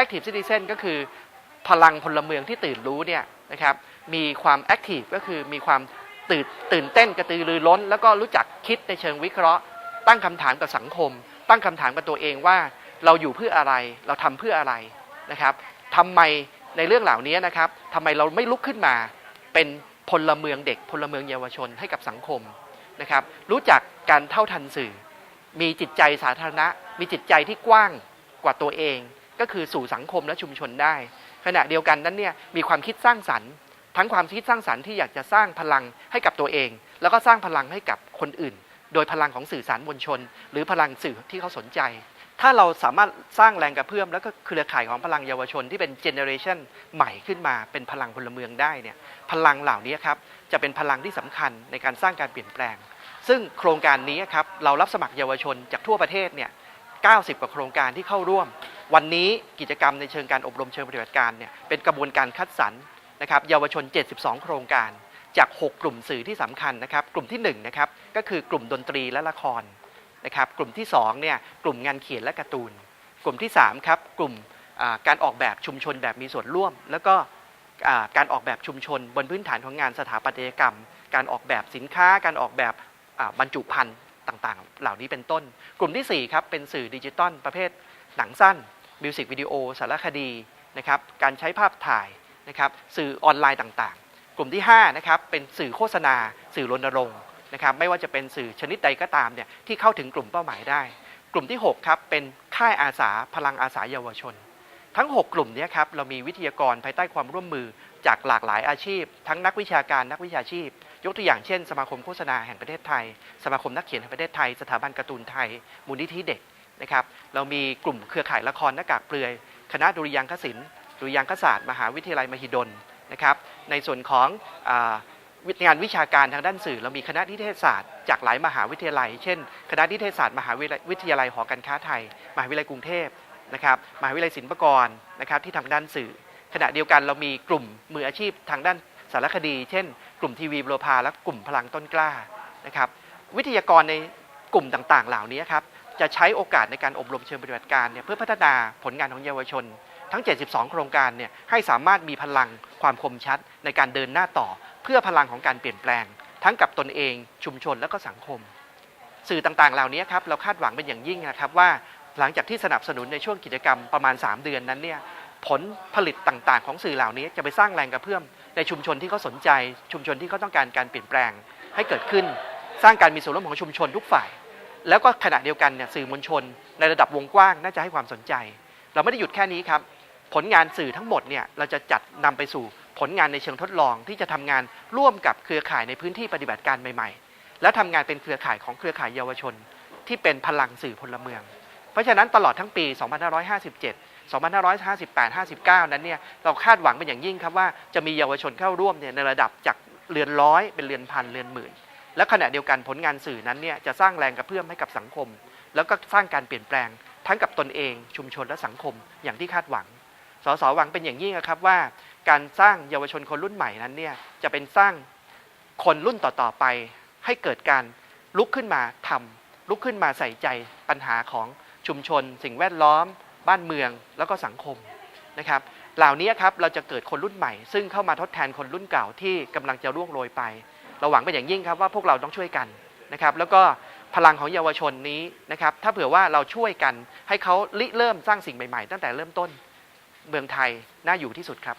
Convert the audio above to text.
Active Citizen ก็คือพลังพลเมืองที่ตื่นรู้เนี่ยนะครับมีความ Active ก็คือมีความตื่นตื่นเต้นกระตือรือร้น แล้วก็รู้จักคิดในเชิงวิเคราะห์ ตั้งคำถามกับสังคม ตั้งคำถามกับตัวเองว่าเราอยู่เพื่ออะไรเราทำเพื่ออะไรนะครับทำไมในเรื่องเหล่านี้นะครับทำไมเราไม่ลุกขึ้นมา เป็นพลเมืองเด็กพลเมืองเยาวชนให้กับสังคมนะครับรู้จักการเท่าทันสื่อ มีจิตใจสาธารณะ มีจิตใจที่กว้างกว่าตัวเอง ก็คือสู่สังคมและชุมชนได้ ขณะเดียวกันนั้นเนี่ยมีความคิดสร้างสรรค์ทั้งความคิดสร้างสรรค์ที่อยากจะสร้างพลังให้กับตัวเอง แล้วก็สร้างพลังให้กับคนอื่น โดยพลังของสื่อสารมวลชน หรือพลังสื่อที่เขาสนใจ ถ้าเราสามารถสร้างแรงกระเพื่อมแล้วก็เครือข่ายของพลังเยาวชนที่เป็นเจเนอเรชันใหม่ขึ้นมาเป็นพลังพลเมืองได้เนี่ยพลังเหล่านี้ครับจะเป็นพลังที่สำคัญในการสร้างการเปลี่ยนแปลง ซึ่งโครงการนี้ครับเรารับสมัครเยาวชนจากทั่วประเทศเนี่ย90 กว่าโครงการที่เข้าร่วม วันนี้กิจกรรมในเชิงการอบรมเชิงปฏิบัติการเนี่ยเป็นกระบวนการคัดสรรนะครับเยาวชน 72 โครงการจาก 6 กลุ่มสื่อที่สำคัญนะครับ กลุ่มที่1นะครับก็คือกลุ่มดนตรีและละครนะครับ กลุ่มที่2เนี่ยกลุ่มงานเขียนและการ์ตูน กลุ่มที่3ครับกลุ่มการออกแบบชุมชนแบบมีส่วนร่วม แล้วก็การออกแบบชุมชน บนพื้นฐานของงานสถาปัตยกรรม การออกแบบสินค้า การออกแบบบรรจุภัณฑ์ต่างๆ เหล่านี้เป็นต้น กลุ่มที่4ครับเป็นสื่อดิจิตอลประเภทหนังสั้น มิวสิกวิดีโอสารคดีนะครับการใช้ภาพถ่ายนะครับสื่อออนไลน์ต่างๆ กลุ่มที่5นะครับเป็นสื่อโฆษณา สื่อรณรงค์นะครับไม่ว่าจะเป็นสื่อชนิดใดก็ตามเนี่ยที่เข้าถึงกลุ่มเป้าหมายได้ กลุ่มที่6ครับเป็นค่ายอาสาพลังอาสาเยาวชน ทั้ง 6 กลุ่มนี้ครับเรามีวิทยากรภายใต้ความร่วมมือจากหลากหลายอาชีพ ทั้งนักวิชาการนักวิชาชีพ ยกตัวอย่างเช่น สมาคมโฆษณาแห่งประเทศไทย สมาคมนักเขียนแห่งประเทศไทย สถาบันการ์ตูนไทย มูลนิธิเด็ก นะครับ เรามีกลุ่มเครือข่ายละครหน้ากากเปลือย คณะดุริยางคศิลป์ดุริยางคศาสตร์ มหาวิทยาลัยมหิดลนะครับ ในส่วนของอาวิงานวิชาการทางด้านสื่อ เรามีคณะนิเทศศาสตร์ จากหลายมหาวิทยาลัย เช่น คณะนิเทศศาสตร์มหาวิทยาลัยหอการค้าไทย มหาวิทยาลัยกรุงเทพนะครับ มหาวิทยาลัยศิลปากรนะครับที่ทางด้านสื่อ ขณะเดียวกันเรามีกลุ่มมืออาชีพทางด้านสารคดี เช่น กลุ่มทีวีบโรพาและกลุ่มพลังต้นกล้านะครับ วิทยากรในกลุ่มต่างๆ เหล่านี้ครับ จะใช้โอกาสในการอบรมเชิงปฏิบัติการเนี่ยเพื่อพัฒนาผลงานของเยาวชน ทั้ง 72 โครงการเนี่ยให้สามารถมีพลังความคมชัดในการเดินหน้าต่อ เพื่อพลังของการเปลี่ยนแปลง ทั้งกับตนเอง ชุมชนและก็สังคม สื่อต่างๆ เหล่านี้ครับเราคาดหวังเป็นอย่างยิ่งนะครับว่าหลังจากที่สนับสนุนในช่วงกิจกรรมประมาณ 3 เดือนนั้นเนี่ยผลผลิตต่างๆ ของสื่อเหล่านี้จะไปสร้างแรงกระเพื่อมในชุมชนที่เขาสนใจ ชุมชนที่เขาต้องการการเปลี่ยนแปลงให้เกิดขึ้น สร้างการมีส่วนร่วมของชุมชนทุกฝ่าย แล้วก็ขณะเดียวกันเนี่ยสื่อมวลชน ในระดับวงกว้างน่าจะให้ความสนใจ เราไม่ได้หยุดแค่นี้ครับ ผลงานสื่อทั้งหมดเนี่ยเราจะจัดนำไปสู่ผลงานในเชิงทดลองที่จะทำงานร่วมกับเครือข่ายในพื้นที่ปฏิบัติการใหม่ๆ และทำงานเป็นเครือข่ายของเครือข่ายเยาวชน ที่เป็นพลังสื่อพลเมือง เพราะฉะนั้นตลอดทั้งปี 2557 2558 59 นั้นเนี่ยเราคาดหวังเป็นอย่างยิ่งครับว่าจะมีเยาวชนเข้าร่วมเนี่ยในระดับจากเรือนร้อยเป็นเรือนพันเรือนหมื่น และขณะเดียวกันผลงานสื่อนั้นเนี่ยจะสร้างแรงกระเพื่อมให้กับสังคม แล้วก็สร้างการเปลี่ยนแปลง ทั้งกับตนเอง ชุมชนและสังคมอย่างที่คาดหวัง สสหวังเป็นอย่างยิ่งนะครับว่า การสร้างเยาวชนคนรุ่นใหม่นั้นเนี่ยจะเป็นสร้างคนรุ่นต่อๆไป ให้เกิดการลุกขึ้นมาทำลุกขึ้นมาใส่ใจปัญหาของชุมชน สิ่งแวดล้อม บ้านเมืองแล้วก็สังคมนะครับเหล่านี้ครับเราจะเกิดคนรุ่นใหม่ ซึ่งเข้ามาทดแทนคนรุ่นเก่าที่กำลังจะร่วงโรยไป เราหวังเป็นอย่างยิ่งครับว่าพวกเราต้องช่วยกันนะครับ แล้วก็พลังของเยาวชนนี้นะครับ ถ้าเผื่อว่าเราช่วยกันให้เขาริเริ่มสร้างสิ่งใหม่ๆ ตั้งแต่เริ่มต้นเมืองไทยน่าอยู่ที่สุดครับ